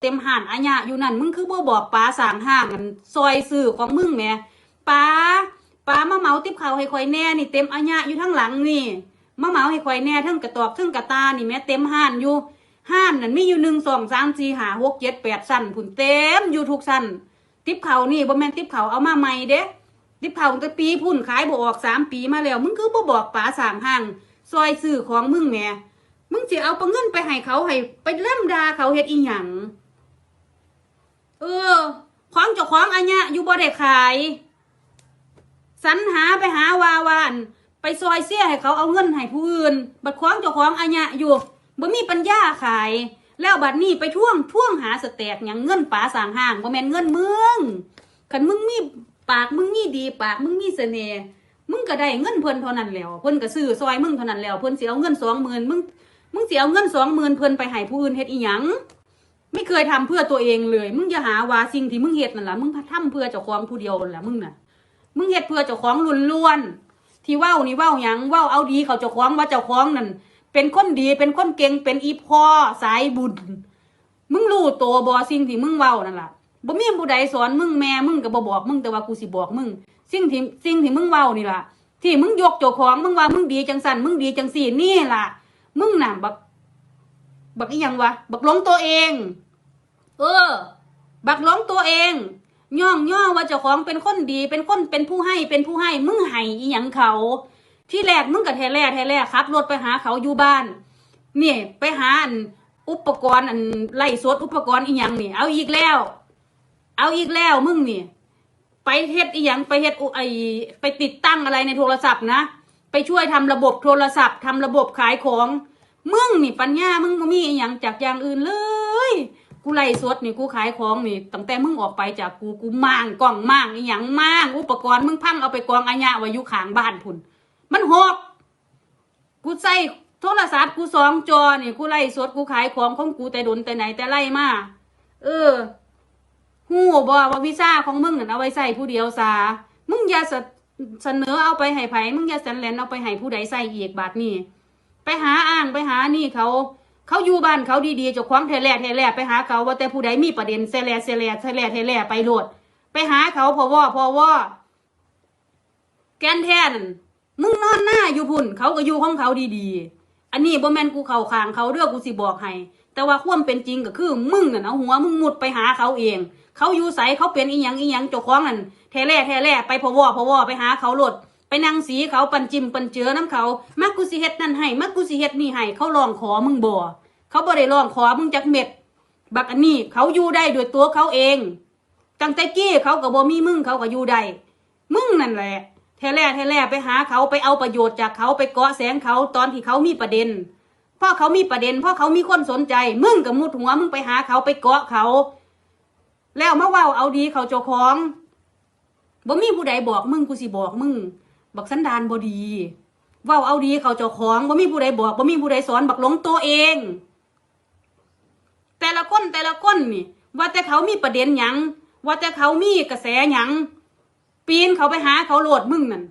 เต็มห่านอาญะอยู่นั่นมึงคือบ่บอกป้าสางห้างกันซอยสื่อของมึงแม่ป้าป้ามาเหมาติบเขาให้ข่อยแน่นี่เต็มอาญะอยู่ทั้งหลังนี่มาเหมาให้ข่อยแน่ทั้งกระตอบทั้งกระตานี่แม่เต็มห้านอยู่ห้านนั่นมีอยู่หนึ่งสองสามสี่ห้าหกเจ็ดแปดสั้นผุนเต็มอยู่ทุกสั้นติบเขานี่บ่แม่นติบเขาเอามาใหม่เด้ติบเขาตั้งปีพุ่นขายบ่ออกสามปีมาแล้วมึงคือบ่บอกป้าสางห้างซอยสื่อของมึงแม่มึงสิเอาปะเงินไปให้เขาให้ไปเล่มดาเขาเฮ็ดอีหยัง เออของเจ้าของอันเนี้ยอยู่บ่ได้ขายสรรหาไปหาวาวาน ไปซอยเสียให้เขาเอาเงินให้ผู้อื่น บัดของเจ้าของอันเนี้ยอยู่บ่มีปัญญาขาย แล้วบัดนี้ไปท่วงท่วงหาสแตกหยังเงินป๋าสางห้างบ่แม่นเงินมึงคันมึงมีปากมึงมีดีปากมึงมีเสน่ห์มึงก็ได้เงินเพิ่นเท่านั้นแล้วเพิ่นก็ซื้อซอยมึงเท่านั้นแล้วเพิ่นเสิเอาเงิน20,000มึงมึงเสียเอาเงินสองหมื่นเพิ่นไปให้ผู้อื่นเฮ็ดอีหยัง ไม่เคยทำเพื่อตัวเองเลย มึงอย่าหาว่าสิ่งที่มึงเฮ็ดนั่นล่ะมึงทำเพื่อเจ้าของผู้เดียวนั่นล่ะมึงน่ะ มึงเฮ็ดเพื่อเจ้าของล้วนๆที่ว้านี่ว้าหยังว้าเอาดีเขาเจ้าของว่าเจ้าของนั่นเป็นคนดีเป็นคนเก่งเป็นอีพ่อสายบุญ มึงรู้ตัวบ่สิ่งที่มึงเว้านั่นล่ะบ่มีผู้ใดสอนมึงแม่มึงก็บ่บอกมึงแต่ว่ากูสิบอกมึง สิ่งที่สิ่งที่มึงเว้านี่ล่ะที่มึงยกเจ้าของมึงว่ามึงดีจังสันมึงดีจังสี่นี่ล่ะ มึงน่ะบัก บักอีหยังวะ บักหลงตัวเอง เออ บักหลงตัวเอง ย่องย่อว่าเจ้าของเป็นคนดี เป็นคนเป็นผู้ให้ เป็นผู้ให้ มึงให้อีหยังเขา ที่แรกมึงกับแทแรกแทแรกขับรถไปหาเขาอยู่บ้านนี่ไปหาอันอุปกรณ์อันไล่สดอุปกรณ์อีหยังนี่ เอาอีกแล้ว เอาอีกแล้วมึงนี่ ไปเฮ็ดอีหยังไปเฮ็ดอุไอไปติดตั้งอะไรในโทรศัพท์นะ ไปช่วยทำระบบโทรศัพท์ทำระบบขายของ มึงนี่ปัญญามึงมีอย่างจากอย่างอื่นเลย กูไล่สดนี่กูขายของนี่ตั้งแต่มึงออกไปจากกูกูมางกล่องมางอีหยังมางอุปกรณ์มึงพังเอาไปกองอาญะไว้อยู่ข้างบ้านพุ่น มันหกกูใส่โทรศัพท์กูสองจอนี่กูไล่สดกูขายของของกูแต่ดนแต่ไหนแต่ไล่มาเออหูบอว่าวีซ่าของมึงนั่นเอาไว้ใส่ผู้เดียวซามึงอย่าเสนอเอาไปให้ไผมึงอย่าเสนแลนเอาไปให้ผู้ใดใส่อีกบาทนี่ ไปหาอ้างไปหานี่เขา เขาอยู่บ้านเขาดีๆเจ้างเทแล่เทแล่ไปหาเขาว่าแต่ผู้ใดมีประเด็นเซแล่เซแล่เทแล่เทแล่ไปโหลด ไปหาเขาพอว่าพอว่าแกนแท่นมึงนอนหน้าอยู่พุ่น เขาก็อยู่ของเขาดีๆ อันนี้บ่แมนกูเข่าคางเขาเรื่องกูสิบอกให้แต่ว่าความเป็นจริงก็คือมึงน่ะเอาหัวมึงมุดไปหาเขาเอง เขาอยู่ใสเขาเป็นอีหยังอีหยังเจ้าของนั่นแท้แล่แท้แล่ไปพอวอพอวอไปหาเขาโลด ไปนั่งสีเขาปันจิมปันเจือน้ำเขามักกูสิเฮ็ดนั่นให้มักกูสิเฮ็ดนี่ให้เขาลองขอมึงบ่เขาบ่ได้ลองขอมึงจักเม็ด บักอันนี้เขาอยู่ได้ด้วยตัวเขาเองตั้งแต่กี้เขาก็บ่มีมึงเขาก็อยู่ได้มึงนั่นแหละแท้แล่แท้แล่ไปหาเขาไปเอาประโยชน์จากเขาไปเกาะแสงเขาตอนที่เขามีประเด็นพราะเขามีประเด็นพราะเขามีคนสนใจ มึงกับมุดหัวมึงไปหาเขาไปเกาะเขา แล้วมาว่าเอาดีเขาเจ้าของบ่มีผู้ใดบอกมึงกูสิบอกมึง บักสันดานบดีเว่าเอาดีเขาเจ้าของบ่มีผู้ใดบอกบ่มีผู้ใดสอนบักหลงตัวเอง แต่ละคนแต่ละคนนี่ ว่าแต่เขามีประเด็นหยัง ว่าแต่เขามีกระแสหยัง ปีนเขาไปหาเขาโหลดมึงนั่น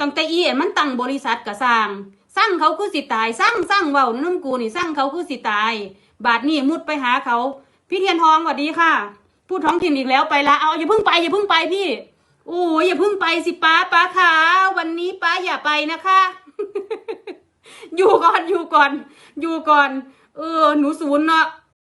ตั้งแต่อีเอ็นมันตั้งบริษัทกระสร้างสร้างเขาคือสิตายสร้างสร้างเว้าน้ำกูนี่สร้างเขาคือสิตาย บาทนี่มุดไปหาเขา พี่เทียนทองสวัสดีค่ะ พูดท้องถิ่นอีกแล้วไปละเอาอย่าเพิ่งไปอย่าเพิ่งไปพี่ โอ้ยอย่าเพิ่งไปสิป้าป้าขาวันนี้ป้าอย่าไปนะคะ อยู่ก่อนอยู่ก่อน อยู่ก่อน เออ หนูศูนย์เนาะ